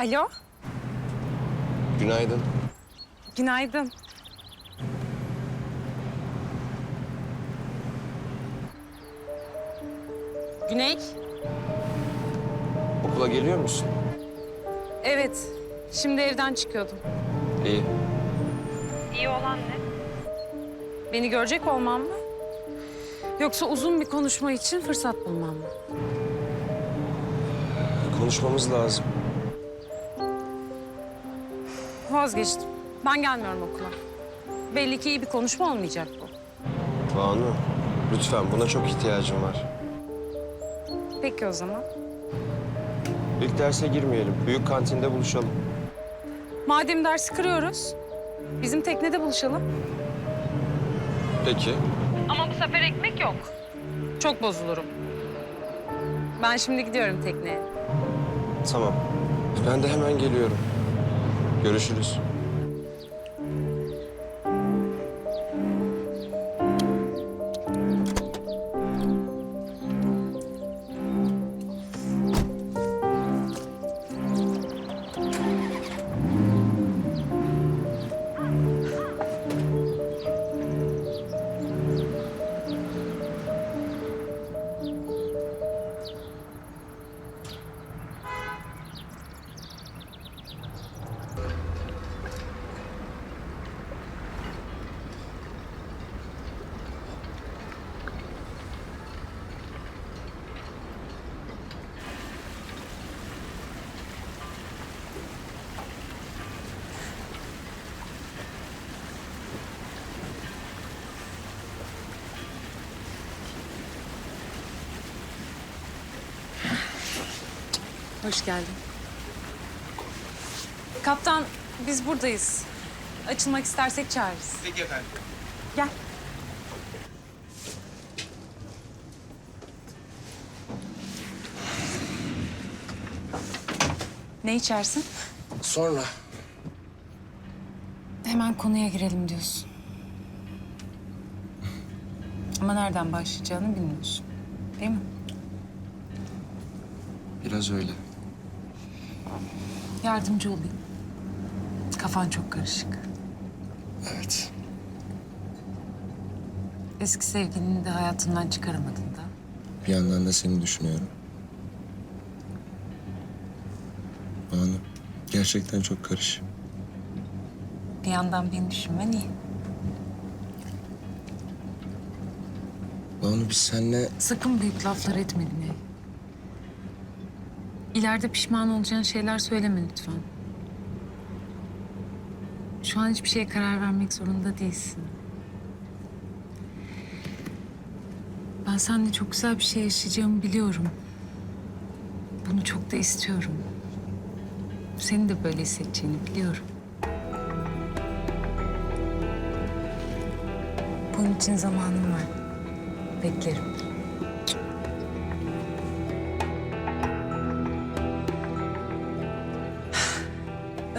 Alo, Günaydın. günaydın. Güney? Okula geliyor musun? Evet, şimdi evden çıkıyordum. İyi. İyi olan ne? Beni görecek olmam mı? Yoksa uzun bir konuşma için fırsat bulmam mı? Konuşmamız lazım. Vazgeçtim. Ben gelmiyorum okula. Belli ki iyi bir konuşma olmayacak bu. Banu, lütfen buna çok ihtiyacım var. Peki o zaman. İlk derse girmeyelim. Büyük kantinde buluşalım. Madem dersi kırıyoruz, bizim teknede buluşalım. Peki. Ama bu sefer ekmek yok. Çok bozulurum. Ben şimdi gidiyorum tekneye. Tamam. Ben de hemen geliyorum. Görüşürüz. Hoş geldin. Kaptan, biz buradayız. Açılmak istersek çağırırız. Peki efendim. Gel. Ne içersin? Sonra. Hemen konuya girelim diyorsun. Ama nereden başlayacağını bilmiyorsun. Değil mi? Biraz öyle. Yardımcı olayım. Kafan çok karışık. Evet. Eski sevgilini de hayatından çıkaramadın da. Bir yandan da seni düşünüyorum. Banu, gerçekten çok karışık. Bir yandan beni düşünmen iyi. Banu biz seninle... Sakın büyük laflar etme Güney. İleride pişman olacağın şeyler söyleme lütfen. Şu an hiçbir şeye karar vermek zorunda değilsin. Ben seninle çok güzel bir şey yaşayacağımı biliyorum. Bunu çok da istiyorum. Senin de böyle hissedeceğini biliyorum. Bunun için zamanım var. Beklerim.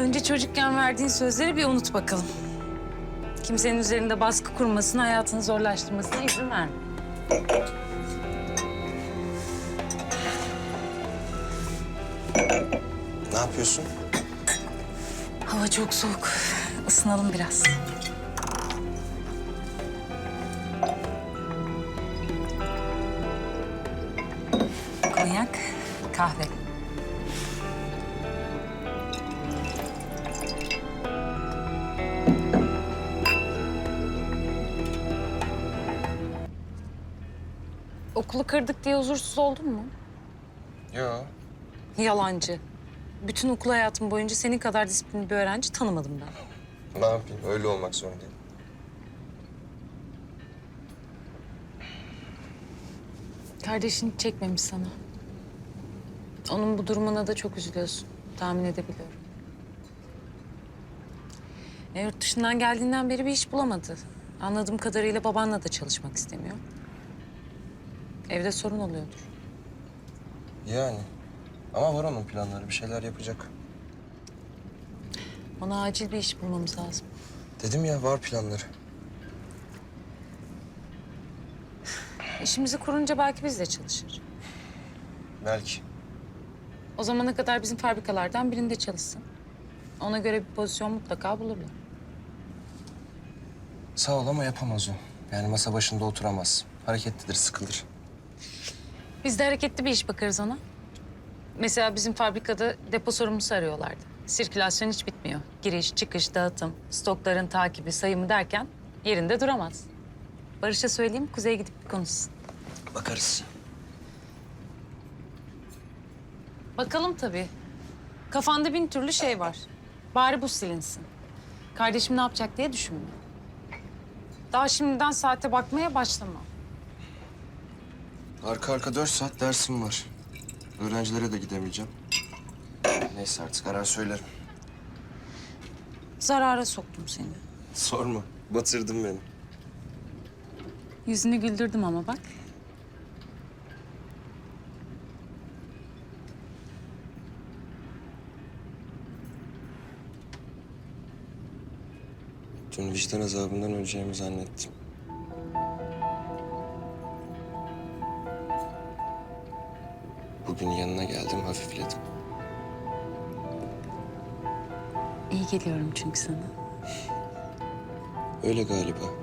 Önce çocukken verdiğin sözleri bir unut bakalım. Kimsenin üzerinde baskı kurmasına, hayatını zorlaştırmasına izin verme. Ne yapıyorsun? Hava çok soğuk. Isınalım biraz. Konyak, kahve. Okulu kırdık diye huzursuz oldun mu? Yo. Yalancı. Bütün okul hayatım boyunca senin kadar disiplinli bir öğrenci tanımadım ben. Ne yapayım? Öyle olmak zorundayım. Kardeşin hiç çekmemiş sana. Onun bu durumuna da çok üzülüyorsun. Tahmin edebiliyorum. E, yurt dışından geldiğinden beri bir iş bulamadı. Anladığım kadarıyla babanla da çalışmak istemiyor. Evde sorun oluyordur. Yani. Ama var onun planları. Bir şeyler yapacak. Ona acil bir iş bulmamız lazım. Dedim ya var planları. İşimizi kurunca belki biz de çalışır. Belki. O zamana kadar bizim fabrikalardan birinde çalışsın. Ona göre bir pozisyon mutlaka bulurlar. Sağ ol ama yapamaz o. Yani masa başında oturamaz. Hareketlidir, sıkılır. Biz de hareketli bir iş bakarız ona. Mesela bizim fabrikada depo sorumlusu arıyorlardı. Sirkülasyon hiç bitmiyor. Giriş, çıkış, dağıtım, stokların takibi, sayımı derken yerinde duramaz. Barış'a söyleyeyim, Kuzey'e gidip bir konuşsun. Bakarız. Bakalım tabii. Kafanda bin türlü şey var. Bari bu silinsin. Kardeşim ne yapacak diye düşünme. Daha şimdiden saate bakmaya başlama. Arka arka dört saat dersim var. Öğrencilere de gidemeyeceğim. Neyse artık arar söylerim. Zarara soktum seni. Sorma. Batırdın beni. Yüzünü güldürdüm ama bak. Dün vicdan azabından öleceğimi zannettim. Bugün yanına geldim, hafifledim. İyi geliyorum çünkü sana. Öyle galiba.